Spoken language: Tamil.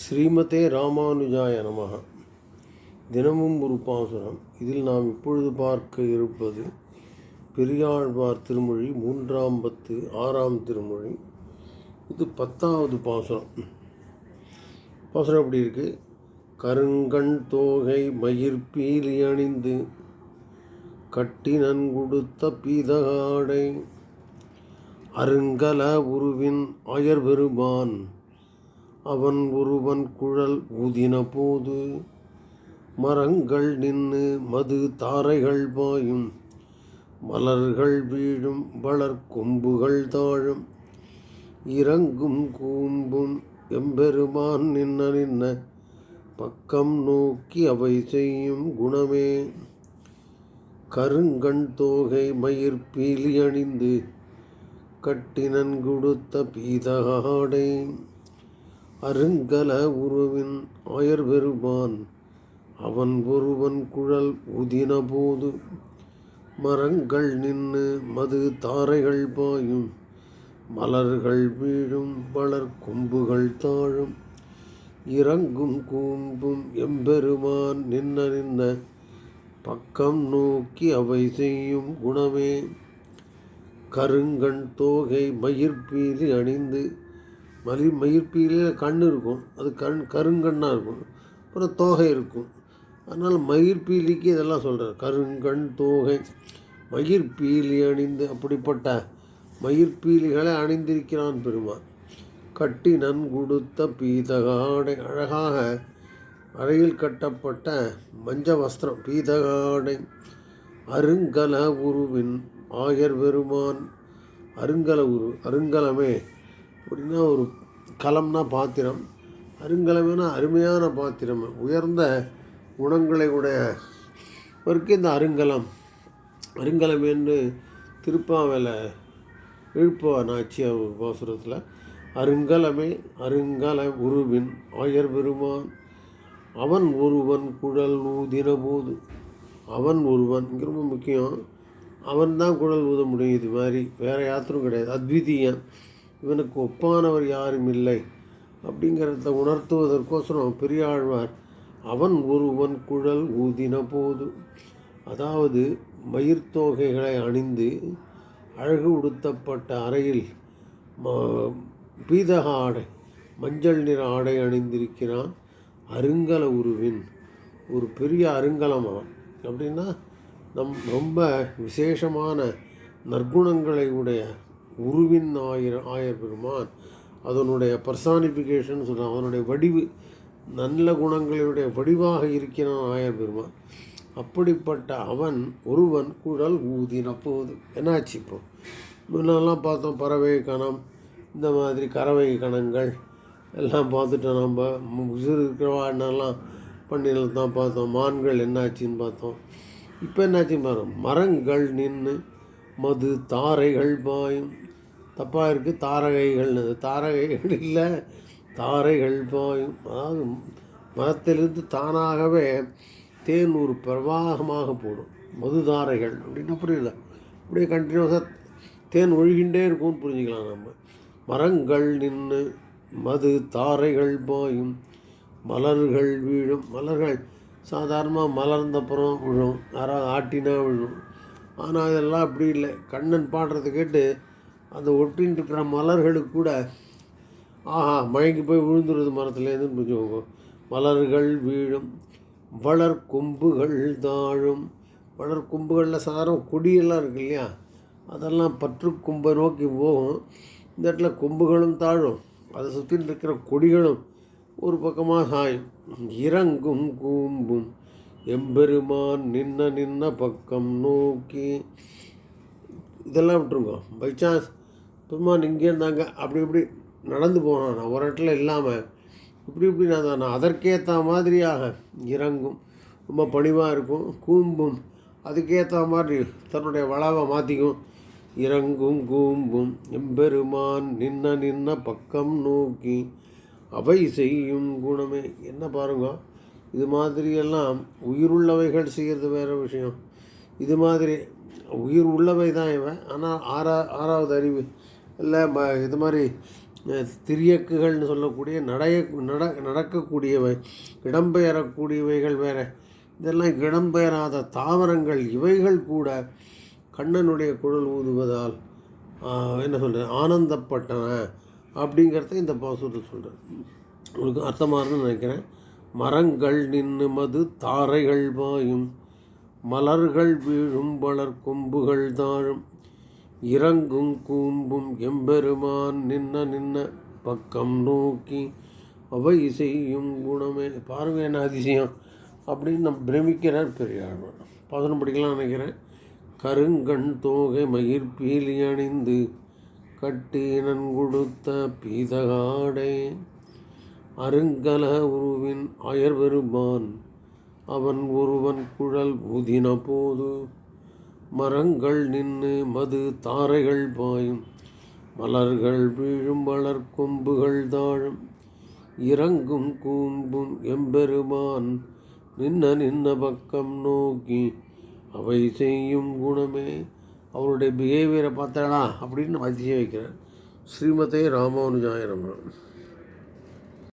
ஸ்ரீமதே ராமானுஜாய நமக தினமும் ஒரு பாசுரம். இதில் நாம் இப்பொழுது பார்க்க இருப்பது பெரியாழ்வார் திருமொழி மூன்றாம் பத்து ஆறாம் திருமொழி. இது பத்தாவது பாசுரம். பாசுரம் எப்படி இருக்குது கருங்கண் தோகை மயிர் பீலி அணிந்து கட்டி நன்கொடுத்த பீதகாடை. அருங்கல உருவின் அயர் பெருமான் அவன் ஒருவன் குழல் ஊதின போது மரங்கள் நின்று மது தாரைகள் பாயும். மலர்கள் வீழும் வளர் கொம்புகள் தாழும். இறங்கும் கூம்பும் எம்பெருமான் நின்ன நின்ன பக்கம் நோக்கி அவை செய்யும் குணமே. கருங்கண் தோகை மயிர் பீலி அணிந்து கட்டினன் கொடுத்த பீதகாடை. அருங்கல உருவின் ஆயர் பெருமான் அவன் ஒருவன் குழல் உதினபோது மரங்கள் நின்று மது தாரைகள் பாயும் மலர்கள் வீழும் வளர் கொம்புகள் தாழும் இறங்கும் கூம்பும் எம்பெருமான் நின்ன நின்ன பக்கம் நோக்கி அவை செய்யும் குணமே. கருங்கண் தோகை மயிர்பீலி அணிந்து மலி மயிர்பீலியில் கண் இருக்கும். அது கண் கருங்கண்ணாக இருக்கும். அப்புறம் தோகை இருக்கும். அதனால் மயிர்பீலிக்கு இதெல்லாம் சொல்கிறார் கருங்கண் தோகை. மயிர்பீலி அணிந்து அப்படிப்பட்ட மயிர்பீலிகளை அணிந்திருக்கிறான் பெருமான். கட்டி நன்குடுத்த பீதகாடை அழகாக அறையில் கட்டப்பட்ட மஞ்ச வஸ்திரம் பீதகாடை. அருங்கல உருவின் ஆயர் பெருமான். அருங்கல உரு அருங்கலமே அப்படின்னா ஒரு கலம்னா பாத்திரம் அருங்கலமேனா அருமையான பாத்திரம் உயர்ந்த குணங்களை உடைய இந்த அருங்கலம். அருங்கலம் என்று திருப்பாவேல இழுப்பா நாச்சியா பாசுரத்தில் அருங்கலமே அருங்கல உருவின் ஆயர் பெருமான். அவன் ஒருவன் குழல் ஊதின போது அவன் ஒருவன் இங்கே ரொம்ப முக்கியம் அவன் தான் குழல் ஊத முடியும் இது மாதிரி. வேறு யாத்திரம் கிடையாது. அத்விதீயன். இவனுக்கு ஒப்பானவர் யாரும் இல்லை. அப்படிங்கிறத உணர்த்துவதற்கோசரம் பெரியாழ்வார் அவன் ஒருவன் குழல் ஊதின போது. அதாவது மயிர்த்தோகைகளை அணிந்து அழகு உடுத்தப்பட்ட அறையில் ம- பீதக ஆடை மஞ்சள் நிற ஆடை அணிந்திருக்கிறான் அருங்கல உருவின். ஒரு பெரிய அருங்கலம் அவன். அப்படின்னா நம் ரொம்ப விசேஷமான நற்குணங்களை உடைய உருவின் ஆயிர ஆயர் பெருமான் அதனுடைய பர்சானிஃபிகேஷன் சொல்கிறான் அவனுடைய வடிவு நல்ல குணங்களுடைய வடிவாக இருக்கிறான் ஆயர் பெருமான் அப்படிப்பட்ட அவன் ஒருவன் குழல் ஊதின போது என்னாச்சு இப்போ? முன்னெல்லாம் பார்த்தோம் பறவை கணம் இந்த மாதிரி கறவை கணங்கள் எல்லாம் பார்த்துட்டோம் நம்ம. உசுறு இருக்கிறவாடெல்லாம் பண்ணியில் தான் பார்த்தோம். மான்கள் என்னாச்சுன்னு பார்த்தோம். இப்போ என்னாச்சுன்னு பாருங்கள் மரங்கள் நின்று மது தாரைகள் பாயும். தப்பாக இருக்குது தாரகைகள்னு தாரகைகள் இல்லை. தாரைகள் போய் அதாவது மரத்திலிருந்து தானாகவே தேன் ஒரு பிரவாகமாக போடும். மது தாரைகள் அப்படின்னா புரியல. அப்படியே கண்டினியூஸாக தேன் ஒழுகின்றே இருக்கும்னு புரிஞ்சுக்கலாம் நம்ம. மரங்கள் நின்று மது தாரைகள் போயும் மலர்கள் வீழும். மலர்கள் சாதாரணமாக மலர்ந்தப்புறம் விழும். யாராவது ஆட்டினா விழும். ஆனால் இதெல்லாம் அப்படி இல்லை. கண்ணன் பாடுறதை கேட்டு அந்த ஒட்டின்னு இருக்கிற மலர்களுக்கு கூட ஆஹா மயங்கி போய் விழுந்துருது மரத்துலேருந்து கொஞ்சம் மலர்கள் வீழும் வளர் கொம்புகள் தாழும். வளர் கொம்புகளில் சாதாரண கொடியெல்லாம் இருக்கு இல்லையா? அதெல்லாம் பற்று கொம்பை நோக்கி போகும். இந்த இடத்துல கொம்புகளும் தாழும் அதை சுற்றி இருக்கிற கொடிகளும் ஒரு பக்கமாக சாயும். இறங்கும் கூம்பும் எம்பெருமான் நின்ன நின்ன பக்கம் நோக்கி. இதெல்லாம் விட்டுருங்க. பை சான்ஸ் சும்மா இங்கே இருந்தாங்க. அப்படி இப்படி நடந்து போனோம் நான் ஒரு இடத்துல இல்லாமல் இப்படி இப்படி நான் நான் அதற்கேற்ற மாதிரியாக இறங்கும். ரொம்ப பணிவாக இருக்கும். கூம்பும். அதுக்கேற்ற மாதிரி தன்னுடைய வளாவை மாற்றிக்கும் இறங்கும் கூம்பும். எம்பெருமான் நின்ன நின்ன பக்கம் நோக்கி அவை செய்யும் குணமே. என்ன பாருங்க. இது மாதிரியெல்லாம் உயிருள்ளவைகள் செய்கிறது வேறு விஷயம். இது மாதிரி உயிர் உள்ளவை தான் இவன். ஆனால் ஆறா ஆறாவது அறிவு. இல்லை ம இது மாதிரி திரியக்குகள்னு சொல்லக்கூடிய நடைய நட நடக்கக்கூடியவை இடம்பெயரக்கூடியவைகள் வேற. இதெல்லாம் இடம்பெயராத தாவரங்கள் இவைகள் கூட கண்ணனுடைய குழல் ஊதுவதால் என்ன சொல்கிறேன் ஆனந்தப்பட்டன அப்படிங்கிறத இந்த பாசுரத்தை சொல்கிறேன் உங்களுக்கு அர்த்தமாகனு நினைக்கிறேன். மரங்கள் நின்று மது தாரைகள் வாயும் மலர்கள் வீழும் வளர் கொம்புகள் தாழும். இறங்கும் கூம்பும் எம்பெருமான் நின்ன நின்ன பக்கம் நோக்கி அவை செய்யும் குணமே. பார்வை என்ன அதிசயம். அப்படின்னு நம் பிரமிக்கிறார் பெரியாழ்வார் பதினொன்று படிக்கலாம் நினைக்கிறேன். கருங்கண் தோகை மயிர் பீலி அணிந்து கட்டினன் கொடுத்த பீதகாடே. அருங்கல உருவின் அயர்பெருமான் அவன் ஒருவன் குழல் ஊதின போது மரங்கள் நின்று மது தாரைகள் பாயும். மலர்கள் வீழும் வளர் கொம்புகள் தாழும். இறங்கும் கூம்பும் எம்பெருமான் நின்ன நின்ன பக்கம் நோக்கி அவை செய்யும் குணமே அவருடைய பிஹேவியரை பார்த்தேனா? அப்படின்னு அதிசய வைக்கிறார். ஸ்ரீமதே ராமானுஜாய